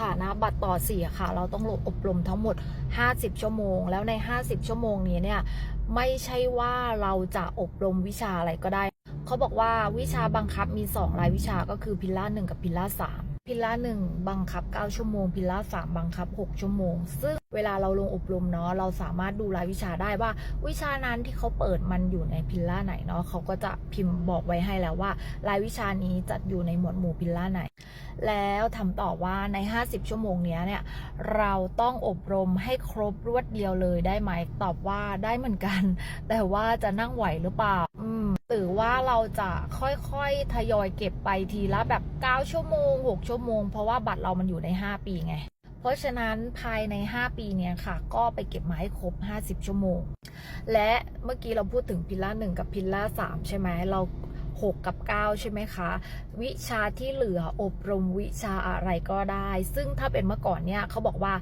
ฐานะบัตรต่อสี่ค่ะ เราต้องอบรมทั้งหมด 50 ชั่วโมง แล้วใน 50 ชั่วโมงนี้เนี่ยไม่ใช่ว่าเราจะอบรมวิชาอะไรก็ได้ เขาบอกว่าวิชาบังคับมี 2 รายวิชาก็คือพิล่าหนึ่งกับพิล่าสามพิล่าหนึ่งบังคับ 9 ชั่วโมง พิลล่าสามบังคับ 6 ชั่วโมง ซึ่ง เวลาเราลงอบรมเนาะเราสามารถดูรายวิชาได้ว่า วิชานั้นที่เขาเปิดมันอยู่ในพิลล่าไหนเนาะเขาก็จะพิมพ์บอกไว้ให้แล้วว่า รายวิชานี้จัดอยู่ในหมวดหมู่พิลล่าไหน แล้วทำต่อว่าใน 50 ชั่วโมงนี้เนี่ยเราต้องอบรมให้ครบรวดเดียวเลยได้ไหมตอบว่าได้เหมือนกัน แต่ว่าจะนั่งไหวหรือเปล่าอืมหรือว่าเราจะค่อยๆ ทยอยเก็บไปทีละแบบ 9 ชั่วโมง 6 ชั่วโมง เพราะว่าบัตรเรามันอยู่ใน 5 ปีไง เพราะฉะนั้นภายใน 5 ปีเนี่ยค่ะ ก็ไปเก็บมาให้ครบ 50 ชั่วโมง และเมื่อกี้เราพูดถึงพิลล่าหนึ่งกับพิลล่าสามใช่ไหมเรา 6 กับ 9 ใช่ไหมคะ วิชาที่เหลืออบรมวิชาอะไรก็ได้ ซึ่งถ้าเป็นเมื่อก่อนเนี่ยเขาบอกว่า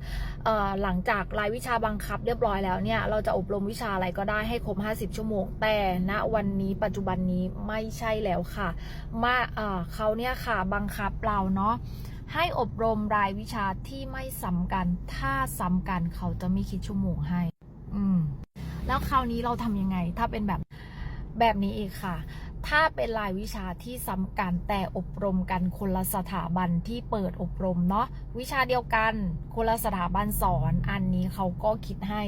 หลังจากรายวิชาบังคับเรียบร้อยแล้วเนี่ย เราจะอบรมวิชาอะไรก็ได้ให้ครบ 50 ชั่วโมง แต่ณวันนี้ปัจจุบันนี้ไม่ใช่แล้วค่ะ มาเอ่อเขาเนี่ยค่ะบังคับเราเนาะ ให้อบรมรายวิชาที่ไม่ซ้ำกัน ถ้าซ้ำกันเขาจะไม่คิดชั่วโมงให้ อืม แล้วคราวนี้เราทำยังไง ถ้าเป็นแบบแบบนี้อีกค่ะ ถ้าเป็นรายวิชาที่ซ้ำกันแต่อบรมกันคนละสถาบันที่เปิดอบรมเนาะวิชาเดียวกัน คนละสถาบันสอน อันนี้เขาก็คิดให้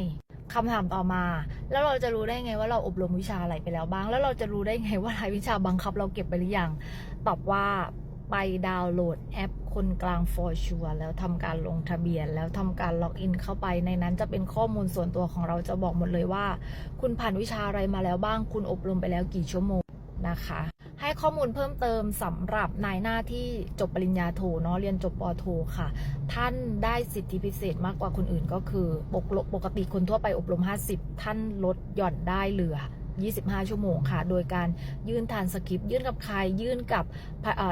คำถามต่อมา แล้วเราจะรู้ได้ไงว่าเราอบรมวิชาอะไรไปแล้วบ้าง แล้วเราจะรู้ได้ไงว่ารายวิชาบังคับเราเก็บไปหรือยัง ตอบว่าไปดาวน์โหลดแอป คนกลาง for sure แล้วทำการลงทะเบียน แล้วทำการล็อกอินเข้าไปในนั้นจะเป็นข้อมูลส่วนตัวของเราจะบอกหมดเลยว่า คุณผ่านวิชาอะไรมาแล้วบ้าง คุณอบรมไปแล้วกี่ชั่วโมงนะคะให้ข้อมูลเพิ่มเติมสำหรับนายหน้าที่จบปริญญาโทเนาะเรียนจบปอโทค่ะ ท่านได้สิทธิพิเศษมากกว่าคนอื่นก็คือปกปกติคนทั่วไปอบรม 50 ท่านลดหย่อนได้เหลือ 25 ชั่วโมงค่ะ โดยการยื่นทานสคริปต์ยื่นกับใคร ยื่นกับ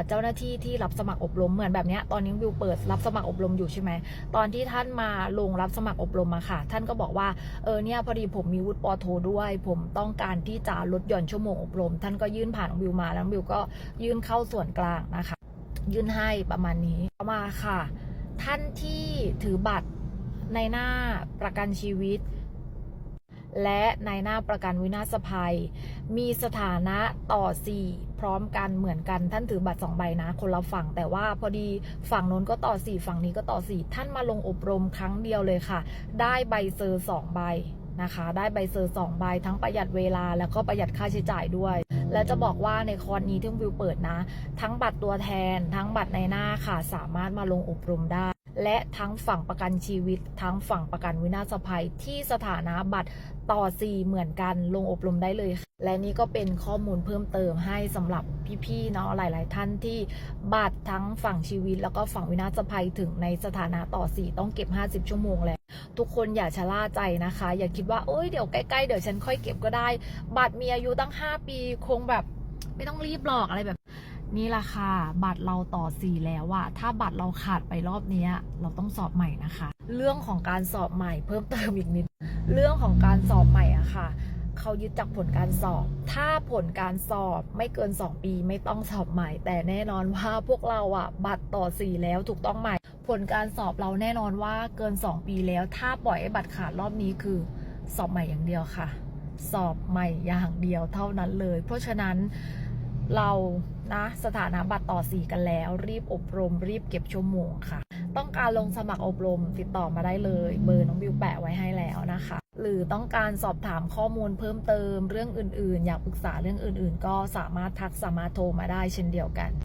เจ้าหน้าที่ที่รับสมัครอบรมเหมือนแบบนี้ตอนนี้วิวเปิดรับสมัครอบรมอยู่ใช่ไหมตอนที่ท่านมาลงรับสมัครอบรมมาค่ะ ท่านก็บอกว่าเออเนี่ยพอดีผมมีวุฒิปอโทด้วย ผมต้องการที่จะลดหย่อนชั่วโมงอบรม ท่านก็ยื่นผ่านวิวมาแล้ววิวก็ยื่นเข้าส่วนกลางนะคะ ยื่นให้ประมาณนี้ต่อมาค่ะ ท่านที่ถือบัตรในหน้าประกันชีวิต และในหน้าประกันวินาศภัย มีสถานะต่อ 4 พร้อมกันเหมือนกันท่านถือบัตร2ใบนะ คนละฝั่งแต่ว่าพอดีฝั่งโน้นก็ต่อ 4 ฝั่งนี้ก็ต่อ 4 ท่านมาลงอบรมครั้งเดียวเลยค่ะ ได้ใบเซอร์2ใบนะคะได้ใบเซอร์2ใบทั้งประหยัดเวลาแล้วก็ประหยัดค่าใช้จ่ายด้วย และจะบอกว่าในคอร์สนี้ที่วิวเปิดนะ ทั้งบัตรตัวแทน ทั้งบัตรในหน้าค่ะ สามารถมาลงอบรมได้ และทั้งฝั่งประกันชีวิต ทั้งฝั่งประกันวินาศภัยที่สถานะบัตรต่อ 4 เหมือนกันลงอบรมได้เลยค่ะและนี่ก็เป็นข้อมูลเพิ่มเติมให้สำหรับพี่ๆเนาะหลายๆท่านที่บัตรทั้งฝั่งชีวิต แล้วก็ฝั่งวินาศภัยถึงในสถานะต่อ 4 ต้องเก็บ 50 ชั่วโมงแล้วทุกคนอย่าชะล่าใจนะคะ อย่าคิดว่าโอ้ยเดี๋ยวใกล้ๆเดี๋ยวฉันค่อยเก็บก็ได้ บัตรมีอายุตั้ง 5 ปีคงแบบไม่ต้องรีบหรอกอะไรแบบ นี่ละค่ะบัตรเราต่อสี่แล้วอะถ้าบัตรเราขาดไปรอบนี้เราต้องสอบใหม่นะคะ เรื่องของการสอบใหม่เพิ่มเติมอีกนิด เรื่องของการสอบใหม่อะค่ะเขายึดจากผลการสอบ ถ้าผลการสอบไม่เกิน 2 ปีไม่ต้องสอบใหม่ แต่แน่นอนว่าพวกเราอะบัตรต่อ 4 แล้วถูกต้องใหม่ ผลการสอบเราแน่นอนว่าเกิน 2 ปีแล้ว ถ้าปล่อยให้บัตรขาดรอบนี้คือสอบใหม่อย่างเดียวค่ะ สอบใหม่อย่างเดียวเท่านั้นเลย เพราะฉะนั้น เรานะสถานะบัตรต่อสีกันแล้ว รีบอบรม รีบเก็บชั่วโมงค่ะ ต้องการลงสมัครอบรมติดต่อมาได้เลย เบอร์น้องบิวแปะไว้ให้แล้วนะคะ หรือต้องการสอบถามข้อมูลเพิ่มเติมเรื่องอื่นๆ อยากปรึกษาเรื่องอื่นๆ ก็สามารถทักสามารถโทรมาได้เช่นเดียวกัน